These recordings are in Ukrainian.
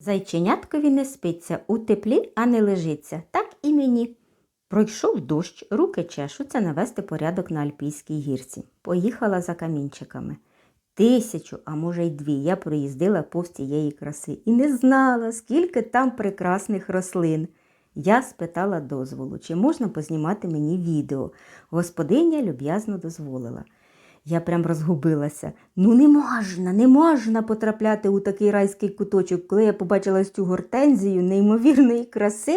Зайченяткові не спиться, у теплі, а не лежиться. Так і мені. Пройшов дощ, руки чешуться навести порядок на Альпійській гірці. Поїхала за камінчиками. Тисячу, а може й дві, я проїздила повз цієї краси і не знала, скільки там прекрасних рослин. Я спитала дозволу, чи можна познімати мені відео. Господиня люб'язно дозволила. Я прям розгубилася. Ну не можна, не можна потрапляти у такий райський куточок. Коли я побачила цю гортензію неймовірної краси,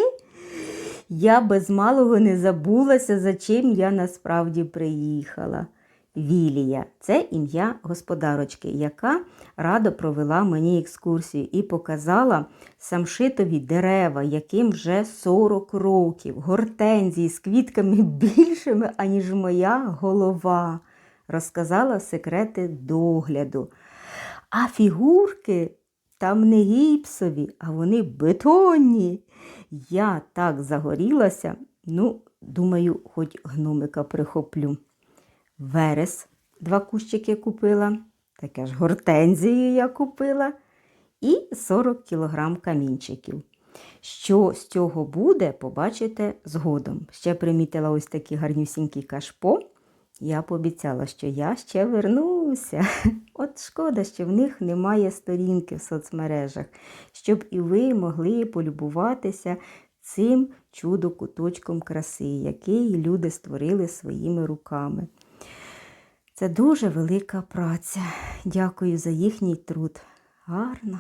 я без малого не забулася, за чим я насправді приїхала. Вілія це ім'я господарочки, яка радо провела мені екскурсію і показала самшитові дерева, яким вже 40 років, гортензії з квітками більшими, аніж моя голова. Розказала секрети догляду. А фігурки там не гіпсові, а вони бетонні. Я так загорілася, ну, думаю, хоч гномика прихоплю. Верес два кущики купила, таке ж гортензію я купила і 40 кілограм камінчиків. Що з цього буде, побачите згодом. Ще примітила ось такі гарнюсінькі кашпо. Я пообіцяла, що я ще вернуся. От шкода, що в них немає сторінки в соцмережах, щоб і ви могли полюбуватися цим чудо-куточком краси, який люди створили своїми руками. Це дуже велика праця. Дякую за їхній труд. Гарно.